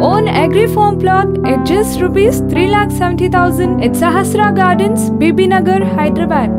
own agri farm plot at just rupees 3,70,000 at Sahasra Gardens, Bibinagar, Hyderabad.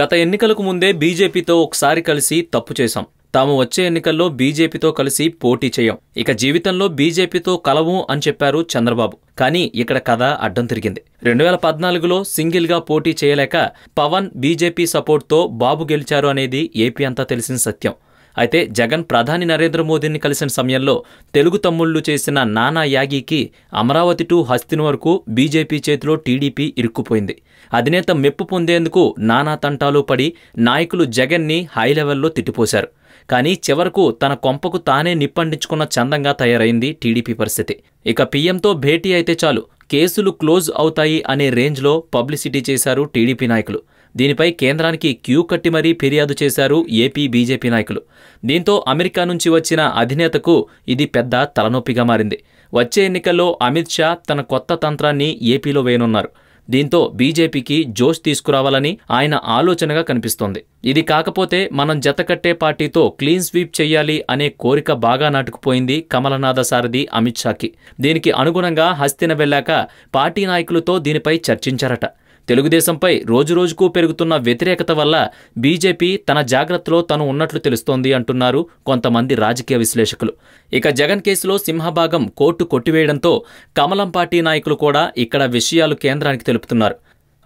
గత ఎన్నికలకు ముందే బీజేపీతో ఒకసారి కలిసి తప్పు చేశాం. తాము వచ్చే ఎన్నికల్లో బీజేపీతో కలిసి పోటీ చేయం. ఇక జీవితంలో బీజేపీతో కలవు అని చెప్పారు చంద్రబాబు. కానీ ఇక్కడ కథ అడ్డం తిరిగింది. రెండు వేల పద్నాలుగులో సింగిల్గా పోటీ చేయలేక పవన్ బీజేపీ సపోర్ట్తో బాబు గెలిచారు అనేది ఏపీ అంతా తెలిసిన సత్యం. అయితే జగన్ ప్రధాని నరేంద్ర మోదీని కలిసిన సమయంలో తెలుగు తమ్ముళ్ళు చేసిన నానా యాగీకి అమరావతి టు హస్తిన వరకు బీజేపీ చేతిలో టీడీపీ ఇరుక్కుపోయింది. అధినేత మెప్పు పొందేందుకు నానా తంటాలు పడి నాయకులు జగన్ని హై లెవెల్లో తిట్టిపోశారు. కానీ చివరకు తన కొంపకు తానే నిప్పండించుకున్న చందంగా తయారైంది టీడీపీ పరిస్థితి. ఇక పీఎంతో భేటీ అయితే చాలు. కేసులు క్లోజ్ అవుతాయి అనే రేంజ్లో పబ్లిసిటీ చేశారు టీడీపీ నాయకులు. దీనిపై కేంద్రానికి క్యూ కట్టి మరీ ఫిర్యాదు చేశారు ఏపీ బీజేపీ నాయకులు. దీంతో అమెరికా నుంచి వచ్చిన అధినేతకు ఇది పెద్ద తలనొప్పిగా మారింది. వచ్చే ఎన్నికల్లో అమిత్ షా తన కొత్త తంత్రాన్ని ఏపీలో వేయనున్నారు. దీంతో బీజేపీకి జోష్ తీసుకురావాలని ఆయన ఆలోచనగా కనిపిస్తోంది. ఇది కాకపోతే మనం జతకట్టే పార్టీతో క్లీన్ స్వీప్ చేయాలి అనే కోరిక బాగా నాటుకుపోయింది కమలనాథ సారథి అమిత్ షాకి. దీనికి అనుగుణంగా హస్తిన వెళ్ళాక పార్టీ నాయకులతో దీనిపై చర్చించారట. తెలుగుదేశంపై రోజురోజుకు పెరుగుతున్న వ్యతిరేకత వల్ల బీజేపీ తన జాగ్రత్తలో తను ఉన్నట్లు తెలుస్తోంది అంటున్నారు కొంతమంది రాజకీయ విశ్లేషకులు. ఇక జగన్ కేసులో సింహభాగం కోర్టు కొట్టివేయడంతో కమలం పార్టీ నాయకులు కూడా ఇక్కడ విషయాలు కేంద్రానికి తెలుపుతున్నారు.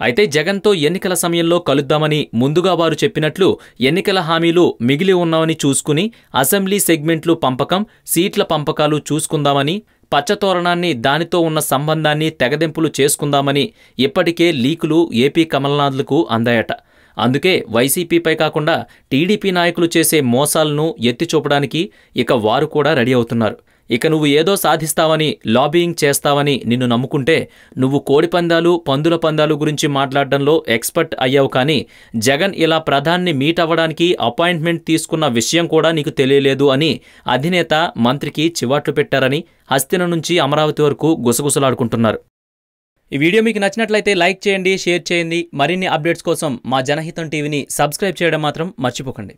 అయితే జగన్తో ఎన్నికల సమయంలో కలుద్దామని ముందుగా వారు చెప్పినట్లు ఎన్నికల హామీలు మిగిలి ఉన్నామని చూసుకుని అసెంబ్లీ సెగ్మెంట్లు పంపకం సీట్ల పంపకాలు చూసుకుందామని పచ్చతోరణాన్ని దానితో ఉన్న సంబంధాన్ని తెగదెంపులు చేసుకుందామని ఇప్పటికే లీకులు ఏపీ కమల్నాథ్లకు అందాయట. అందుకే వైసీపీపై కాకుండా టీడీపీ నాయకులు చేసే మోసాలను ఎత్తిచూపడానికి ఇక వారు కూడా రెడీ అవుతున్నారు. ఇక నువ్వు ఏదో సాధిస్తావని లాబీయింగ్ చేస్తావని నిన్ను నమ్ముకుంటే నువ్వు కోడిపందాలు పందుల పందాలు గురించి మాట్లాడడంలో ఎక్స్పర్ట్ అయ్యావు కానీ జగన్ ఇలా ప్రధాన్ని మీట్ అవ్వడానికి అపాయింట్మెంట్ తీసుకున్న విషయం కూడా నీకు తెలియలేదు అని అధినేత మంత్రికి చివాట్లు పెట్టారని హస్తిన నుంచి అమరావతి వరకు గుసగుసలాడుకుంటున్నారు. ఈ వీడియో మీకు నచ్చినట్లయితే లైక్ చేయండి షేర్ చేయండి. మరిన్ని అప్డేట్స్ కోసం మా జనహితం టీవీని సబ్స్క్రైబ్ చేయడం మాత్రం మర్చిపోకండి.